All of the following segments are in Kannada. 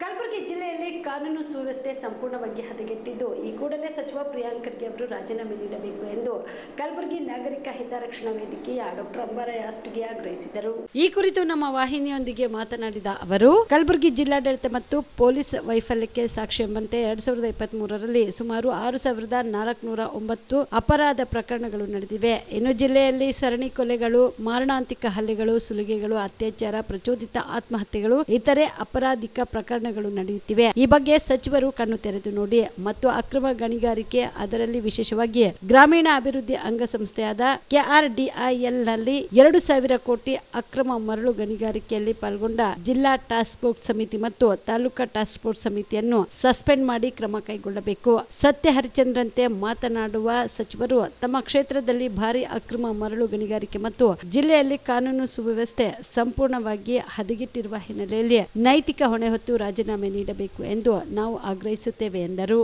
ಕಲಬುರಗಿ ಜಿಲ್ಲೆಯಲ್ಲಿ ಕಾನೂನು ಸುವ್ಯವಸ್ಥೆ ಸಂಪೂರ್ಣವಾಗಿ ಹದಗೆಟ್ಟಿದ್ದು, ಈ ಕೂಡಲೇ ಸಚಿವ ಪ್ರಿಯಾಂಕ್ ಖರ್ಗೆ ಅವರು ರಾಜೀನಾಮೆ ನೀಡಬೇಕು ಎಂದು ಕಲಬುರಗಿ ನಾಗರಿಕ ಹಿತರಕ್ಷಣಾ ವೇದಿಕೆಯ ಡಾಕ್ಟರ್ ಅಂಬಾರಯ ಅಷ್ಟಿಗೆ ಆಗ್ರಹಿಸಿದರು. ಈ ಕುರಿತು ನಮ್ಮ ವಾಹಿನಿಯೊಂದಿಗೆ ಮಾತನಾಡಿದ ಅವರು, ಕಲಬುರಗಿ ಜಿಲ್ಲಾಡಳಿತ ಮತ್ತು ಪೊಲೀಸ್ ವೈಫಲ್ಯಕ್ಕೆ ಸಾಕ್ಷಿ ಎಂಬಂತೆ ಎರಡ್ ಸಾವಿರದ ಇಪ್ಪತ್ತ್ ಮೂರರಲ್ಲಿ ಸುಮಾರು ಆರು ಸಾವಿರದ ನಾಲ್ಕುನೂರ ಒಂಬತ್ತು ಅಪರಾಧ ಪ್ರಕರಣಗಳು ನಡೆದಿವೆ. ಇನ್ನು ಜಿಲ್ಲೆಯಲ್ಲಿ ಸರಣಿ ಕೊಲೆಗಳು, ಮಾರಣಾಂತಿಕ ಹಲ್ಲೆಗಳು, ಸುಲಿಗೆಗಳು, ಅತ್ಯಾಚಾರ, ಪ್ರಚೋದಿತ ಆತ್ಮಹತ್ಯೆಗಳು, ಇತರೆ ಅಪರಾಧಿಕ ಪ್ರಕರಣಗಳು ನಡೆಯುತ್ತಿವೆ. ಈ ಬಗ್ಗೆ ಸಚಿವರು ಕಣ್ಣು ತೆರೆದು ನೋಡಿ, ಮತ್ತು ಅಕ್ರಮ ಗಣಿಗಾರಿಕೆ ಅದರಲ್ಲಿ ವಿಶೇಷವಾಗಿ ಗ್ರಾಮೀಣ ಅಭಿವೃದ್ಧಿ ಅಂಗಸಂಸ್ಥೆಯಾದ ಕೆಆರ್ಡಿಐಎಲ್ನಲ್ಲಿ ಎರಡು ಸಾವಿರ ಕೋಟಿ ಅಕ್ರಮ ಮರಳು ಗಣಿಗಾರಿಕೆಯಲ್ಲಿ ಪಾಲ್ಗೊಂಡ ಜಿಲ್ಲಾ ಟಾಸ್ಕ್ ಫೋರ್ಸ್ ಸಮಿತಿ ಮತ್ತು ತಾಲೂಕಾ ಟಾಸ್ಕ್ ಫೋರ್ಸ್ ಸಮಿತಿಯನ್ನು ಸಸ್ಪೆಂಡ್ ಮಾಡಿ ಕ್ರಮ ಕೈಗೊಳ್ಳಬೇಕು. ಸತ್ಯ ಹರಿಚಂದ್ರಂತೆ ಮಾತನಾಡುವ ಸಚಿವರು, ತಮ್ಮ ಕ್ಷೇತ್ರದಲ್ಲಿ ಭಾರಿ ಅಕ್ರಮ ಮರಳು ಗಣಿಗಾರಿಕೆ ಮತ್ತು ಜಿಲ್ಲೆಯಲ್ಲಿ ಕಾನೂನು ಸುವ್ಯವಸ್ಥೆ ಸಂಪೂರ್ಣವಾಗಿ ಹದಗೆಟ್ಟಿರುವ ಹಿನ್ನೆಲೆಯಲ್ಲಿ ನೈತಿಕ ಹೊಣೆ ಹೊತ್ತು ರಾಜೀನಾಮೆ ನೀಡಬೇಕು ಎಂದು ನಾವು ಆಗ್ರಹಿಸುತ್ತೇವೆ ಎಂದರು.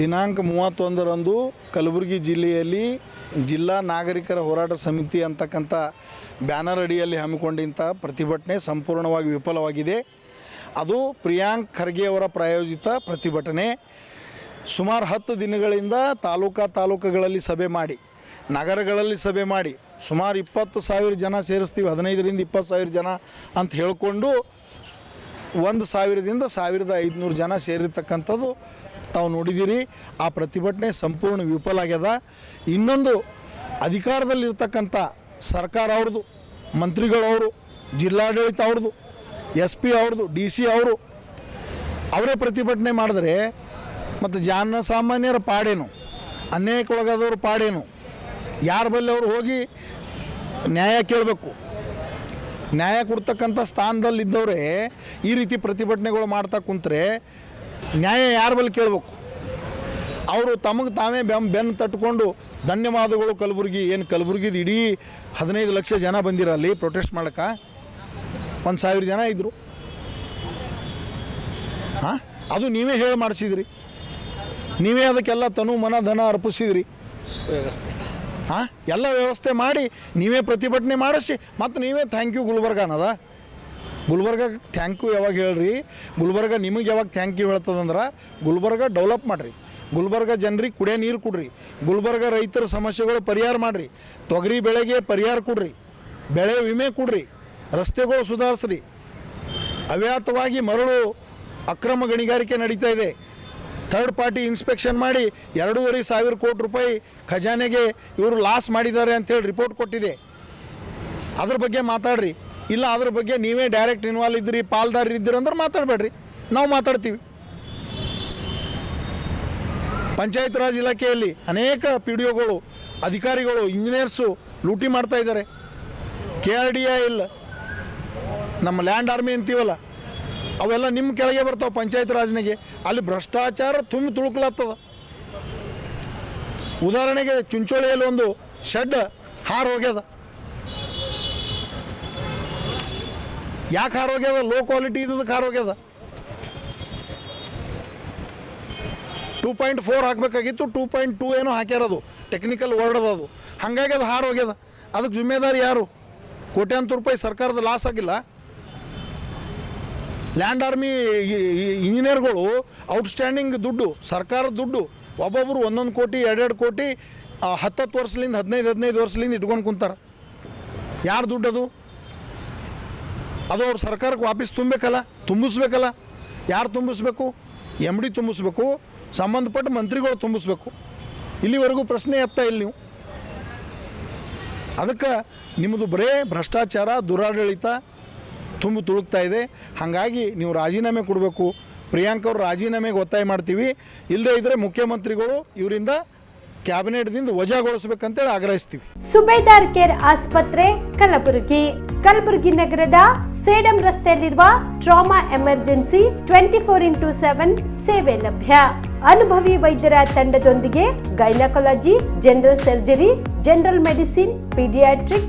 ದಿನಾಂಕ ಮೂವತ್ತೊಂದರಂದು ಕಲಬುರಗಿ ಜಿಲ್ಲೆಯಲ್ಲಿ ಜಿಲ್ಲಾ ನಾಗರಿಕರ ಹೋರಾಟ ಸಮಿತಿ ಅಂತಕ್ಕಂಥ ಬ್ಯಾನರ್ ಅಡಿಯಲ್ಲಿ ಹಮ್ಮಿಕೊಂಡಿಂಥ ಪ್ರತಿಭಟನೆ ಸಂಪೂರ್ಣವಾಗಿ ವಿಫಲವಾಗಿದೆ. ಅದು ಪ್ರಿಯಾಂಕ್ ಖರ್ಗೆ ಅವರ ಪ್ರಾಯೋಜಿತ ಪ್ರತಿಭಟನೆ. ಸುಮಾರು ಹತ್ತು ದಿನಗಳಿಂದ ತಾಲೂಕಾ ತಾಲೂಕುಗಳಲ್ಲಿ ಸಭೆ ಮಾಡಿ, ನಗರಗಳಲ್ಲಿ ಸಭೆ ಮಾಡಿ ಸುಮಾರು ಇಪ್ಪತ್ತು ಸಾವಿರ ಜನ ಸೇರಿಸ್ತೀವಿ, ಹದಿನೈದರಿಂದ ಇಪ್ಪತ್ತು ಸಾವಿರ ಜನ ಅಂತ ಹೇಳಿಕೊಂಡು ಒಂದು ಸಾವಿರದಿಂದ ಸಾವಿರದ ಐದುನೂರು ಜನ ಸೇರಿರ್ತಕ್ಕಂಥದ್ದು ತಾವು ನೋಡಿದ್ದೀರಿ. ಆ ಪ್ರತಿಭಟನೆ ಸಂಪೂರ್ಣ ವಿಫಲ ಆಗ್ಯದ. ಇನ್ನೊಂದು ಅಧಿಕಾರದಲ್ಲಿರ್ತಕ್ಕಂಥ ಸರ್ಕಾರ ಅವ್ರದ್ದು ಮಂತ್ರಿಗಳವರು ಜಿಲ್ಲಾಡಳಿತ ಅವ್ರದ್ದು, ಎಸ್ ಪಿ ಅವ್ರದ್ದು, ಡಿ ಸಿ ಅವರು, ಅವರೇ ಪ್ರತಿಭಟನೆ ಮಾಡಿದ್ರೆ ಮತ್ತು ಜನ ಸಾಮಾನ್ಯರ ಪಾಡೇನು? ಅನ್ಯಾಯಕ್ಕೊಳಗಾದವ್ರ ಪಾಡೇನು? ಯಾರ ಬಲ್ಲಿ ಅವರು ಹೋಗಿ ನ್ಯಾಯ ಕೇಳಬೇಕು? ನ್ಯಾಯ ಕೊಡ್ತಕ್ಕಂಥ ಸ್ಥಾನದಲ್ಲಿದ್ದವರೇ ಈ ರೀತಿ ಪ್ರತಿಭಟನೆಗಳು ಮಾಡ್ತಾ ಕುಂತ್ರೆ ನ್ಯಾಯ ಯಾರ ಬಳಿ ಕೇಳಬೇಕು? ಅವರು ತಮಗೆ ತಾವೇ ಬೆಂ, ಬೆನ್ನು ತಟ್ಕೊಂಡು ಧನ್ಯವಾದಗಳು ಕಲಬುರಗಿ, ಏನು ಕಲಬುರಗಿದು ಇಡೀ ಹದಿನೈದು ಲಕ್ಷ ಜನ ಬಂದಿರಲ್ಲಿ ಪ್ರೊಟೆಸ್ಟ್ ಮಾಡೋಕೆ? ಒಂದು ಸಾವಿರ ಜನ ಇದ್ದರು ಹಾಂ? ಅದು ನೀವೇ ಹೇಳಿ ಮಾಡಿಸಿದ್ರಿ. ನೀವೇ ಅದಕ್ಕೆಲ್ಲ ತನು ಮನ, ಧನ ಅರ್ಪಿಸಿದ್ರಿ. ವ್ಯವಸ್ಥೆ ಹಾಂ? ಎಲ್ಲ ವ್ಯವಸ್ಥೆ ಮಾಡಿ ನೀವೇ ಪ್ರತಿಭಟನೆ ಮಾಡಿಸಿ ಮತ್ತು ನೀವೇ ಥ್ಯಾಂಕ್ ಯು ಗುಲ್ಬರ್ಗ ಅನ್ನದ? ಗುಲ್ಬರ್ಗ ಥ್ಯಾಂಕ್ ಯು ಯಾವಾಗ ಹೇಳ್ರಿ? ಗುಲ್ಬರ್ಗ ನಿಮಗೆ ಯಾವಾಗ ಥ್ಯಾಂಕ್ ಯು ಹೇಳ್ತದಂದ್ರೆ ಗುಲ್ಬರ್ಗ ಡೆವಲಪ್ ಮಾಡಿರಿ. ಗುಲ್ಬರ್ಗ ಜನರಿಗೆ ಕುಡಿಯೋ ನೀರು ಕೊಡ್ರಿ. ಗುಲ್ಬರ್ಗ ರೈತರ ಸಮಸ್ಯೆಗಳು ಪರಿಹಾರ ಮಾಡಿರಿ. ತೊಗರಿ ಬೆಳೆಗೆ ಪರಿಹಾರ ಕೊಡ್ರಿ. ಬೆಳೆ ವಿಮೆ ಕೊಡ್ರಿ. ರಸ್ತೆಗಳು ಸುಧಾರಿಸ್ರಿ. ಅವ್ಯಾತವಾಗಿ ಮರಳು ಅಕ್ರಮ ಗಣಿಗಾರಿಕೆ ನಡೀತಾ ಇದೆ. ಥರ್ಡ್ ಪಾರ್ಟಿ ಇನ್ಸ್ಪೆಕ್ಷನ್ ಮಾಡಿ ಎರಡೂವರೆ ಸಾವಿರ ಕೋಟಿ ರೂಪಾಯಿ ಖಜಾನೆಗೆ ಇವರು ಲಾಸ್ ಮಾಡಿದ್ದಾರೆ ಅಂತೇಳಿ ರಿಪೋರ್ಟ್ ಕೊಟ್ಟಿದೆ. ಅದ್ರ ಬಗ್ಗೆ ಮಾತಾಡ್ರಿ. ಇಲ್ಲ, ಅದ್ರ ಬಗ್ಗೆ ನೀವೇ ಡೈರೆಕ್ಟ್ ಇನ್ವಾಲ್ವ್ ಇದ್ದೀರಿ ಪಾಲ್ದಾರ ಇದ್ದೀರಿ ಅಂದ್ರೆ ಮಾತಾಡಬೇಡ್ರಿ. ನಾವು ಮಾತಾಡ್ತೀವಿ. ಪಂಚಾಯತ್ ರಾಜ್ ಇಲಾಖೆಯಲ್ಲಿ ಅನೇಕ ಪಿ ಡಿ ಒಗಳು ಅಧಿಕಾರಿಗಳು ಇಂಜಿನಿಯರ್ಸು ಲೂಟಿ ಮಾಡ್ತಾ ಇದ್ದಾರೆ. ಕೆ ಆರ್ ಡಿ ಎ ಇಲ್ಲ. ನಮ್ಮ ಲ್ಯಾಂಡ್ ಆರ್ಮಿ ಅಂತೀವಲ್ಲ ಅವೆಲ್ಲ ನಿಮ್ಮ ಕೆಳಗೆ ಬರ್ತಾವೆ ಪಂಚಾಯತ್ ರಾಜ್ನಾಗೆ. ಅಲ್ಲಿ ಭ್ರಷ್ಟಾಚಾರ ತುಂಬಿ ತುಳುಕ್ಲತ್ತದ ಉದಾಹರಣೆಗೆ ಚುಂಚೋಳಿಯಲ್ಲಿ ಒಂದು ಶೆಡ್ ಹಾರು ಹೋಗ್ಯದ. ಯಾಕೆ ಹಾರು ಹೋಗ್ಯದ? ಲೋ ಕ್ವಾಲಿಟಿ ಇದ್ದದಕ್ಕೆ ಹಾರು ಹೋಗ್ಯದ. ಟೂ ಪಾಯಿಂಟ್ ಫೋರ್ ಹಾಕಬೇಕಾಗಿತ್ತು, ಟೂ ಪಾಯಿಂಟ್ ಟೂ ಏನೋ ಹಾಕ್ಯಾರದು. ಟೆಕ್ನಿಕಲ್ ವರ್ಡ್ ಅದ ಹಾಗಾಗಿ ಅದು ಹಾರು ಹೋಗ್ಯದ. ಅದಕ್ಕೆ ಜಿಮ್ಮೆದಾರಿ ಯಾರು? ಕೋಟ್ಯಾಂತರ ರೂಪಾಯಿ ಸರ್ಕಾರದ ಲಾಸ್ ಆಗಿಲ್ಲ. ಲ್ಯಾಂಡ್ ಆರ್ಮಿ ಇಂಜಿನಿಯರ್ಗಳು ಔಟ್ಸ್ಟ್ಯಾಂಡಿಂಗ್ ದುಡ್ಡು, ಸರ್ಕಾರದ ದುಡ್ಡು ಒಬ್ಬೊಬ್ಬರು ಒಂದೊಂದು ಕೋಟಿ, ಎರಡೆರಡು ಕೋಟಿ ಹತ್ತತ್ತು ವರ್ಷದಿಂದ, ಹದಿನೈದು ಹದಿನೈದು ವರ್ಷದಿಂದ ಇಟ್ಕೊಂಡು ಕುಂತಾರ. ಯಾರು ದುಡ್ಡು ಅದು? ಅದು ಅವ್ರ ಸರ್ಕಾರಕ್ಕೆ ವಾಪಸ್ ತುಂಬಬೇಕಲ್ಲ ತುಂಬಿಸ್ಬೇಕಲ್ಲ. ಯಾರು ತುಂಬಿಸ್ಬೇಕು? ಎಂ ಡಿ ತುಂಬಿಸ್ಬೇಕು, ಸಂಬಂಧಪಟ್ಟ ಮಂತ್ರಿಗಳು ತುಂಬಿಸ್ಬೇಕು. ಇಲ್ಲಿವರೆಗೂ ಪ್ರಶ್ನೆ ಎತ್ತ ಇಲ್ಲಿ ನೀವು. ಅದಕ್ಕೆ ನಿಮ್ಮದು ಬರೇ ಭ್ರಷ್ಟಾಚಾರ, ದುರಾಡಳಿತ ತುಂಬು ತುಳುಕ್ತಾ ಇದೆ. ಹಾಗಾಗಿ ನೀವು ರಾಜೀನಾಮೆ ಕೊಡಬೇಕು. ಪ್ರಿಯಾಂಕ್ ಅವರು ರಾಜೀನಾಮೆಗೆ ಒತ್ತಾಯ ಮಾಡ್ತೀವಿ. ಇಲ್ಲದೇ ಇದ್ರೆ ಮುಖ್ಯಮಂತ್ರಿಗಳು ಇವರಿಂದ ಕ್ಯಾಬಿನೆಟ್ದಿಂದ ವಜಾಗೊಳಿಸ್ಬೇಕಂತೇಳಿ ಆಗ್ರಹಿಸ್ತೀವಿ. ಸುಬೇದಾರ್ ಕೇರ್ ಆಸ್ಪತ್ರೆ, ಕಲಬುರಗಿ. ಕಲಬುರಗಿ ನಗರದ ಸೇಡಂ ರಸ್ತೆಯಲ್ಲಿರುವ trauma emergency twenty four into seven ಸೇವೆ ಲಭ್ಯ. ಅನುಭವಿ ವೈದ್ಯರ ತಂಡದೊಂದಿಗೆ gynaecology, general surgery, general medicine, paediatric